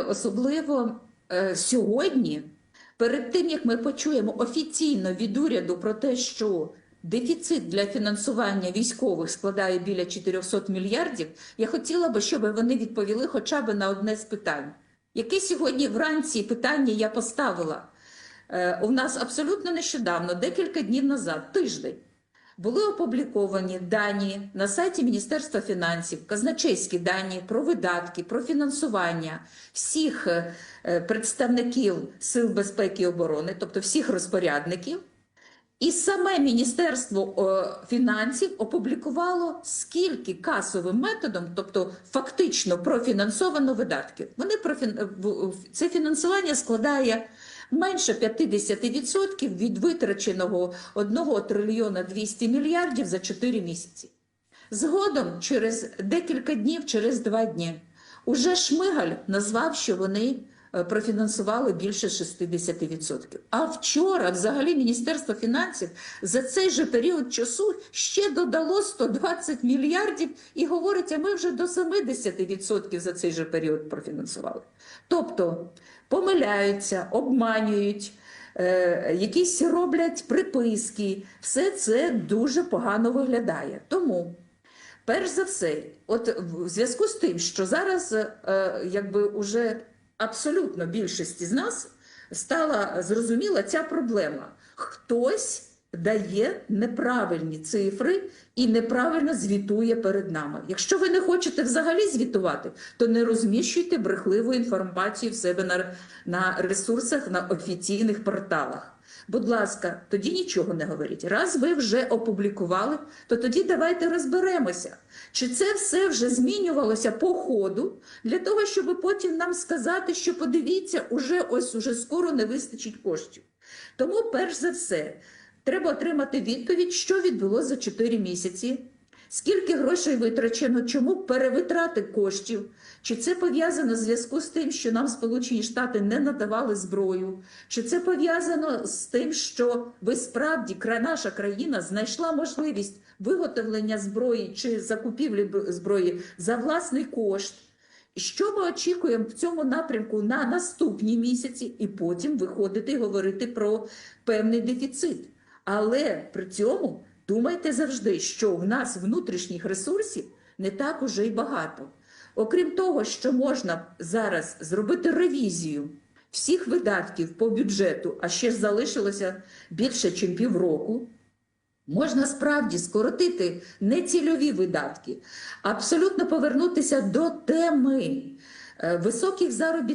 Особливо е, сьогодні, перед тим як ми почуємо офіційно від уряду про те, що дефіцит для фінансування військових складає біля 400 мільярдів, я хотіла би, щоб вони відповіли хоча б на одне з питань. Яке сьогодні вранці питання я поставила? Е, у нас абсолютно нещодавно, декілька днів назад, тиждень, були опубліковані дані на сайті Міністерства фінансів, казначейські дані про видатки, про фінансування всіх е, представників Сил безпеки і оборони, тобто всіх розпорядників. І саме Міністерство фінансів опублікувало скільки касовим методом, тобто фактично профінансовано видатків. Вони профін... це фінансування складає менше 50% від витраченого 1 трильйона 200 мільярдів за 4 місяці. Згодом, через декілька днів, через два дні, уже Шмигаль назвав, що вони профінансували більше 60%. А вчора, взагалі, Міністерство фінансів за цей же період часу ще додало 120 мільярдів і говорить, а ми вже до 70% за цей же період профінансували. Тобто помиляються, обманюють. е, Якісь роблять приписки, все це дуже погано виглядає. Тому Перш за все, от в зв'язку з тим, що зараз е, якби уже абсолютно більшості з нас стала зрозуміла ця проблема. Хтось дає неправильні цифри і неправильно звітує перед нами. Якщо ви не хочете взагалі звітувати, то не розміщуйте брехливу інформацію в себе на, на ресурсах, на офіційних порталах. Будь ласка, тоді нічого не говоріть. Раз ви вже опублікували, то тоді давайте розберемося, чи це все вже змінювалося по ходу для того, щоб потім нам сказати, що подивіться, уже ось уже скоро не вистачить коштів. Тому, перш за все, треба отримати відповідь, що відбулося за 4 місяці. Скільки грошей витрачено, чому перевитрати коштів? Чи це пов'язано в зв'язку з тим, що нам Сполучені Штати не надавали зброю? Чи це пов'язано з тим, що ви справді наша країна знайшла можливість виготовлення зброї чи закупівлі зброї за власний кошт? Що ми очікуємо в цьому напрямку на наступні місяці, і потім виходити і говорити про певний дефіцит. Але при цьому думайте завжди, що в нас внутрішніх ресурсів не так уже й багато. Окрім того, що можна зараз зробити ревізію всіх видатків по бюджету, а ще ж залишилося більше, ніж півроку. Можна справді скоротити нецільові видатки, абсолютно повернутися до теми е, високих заробітних.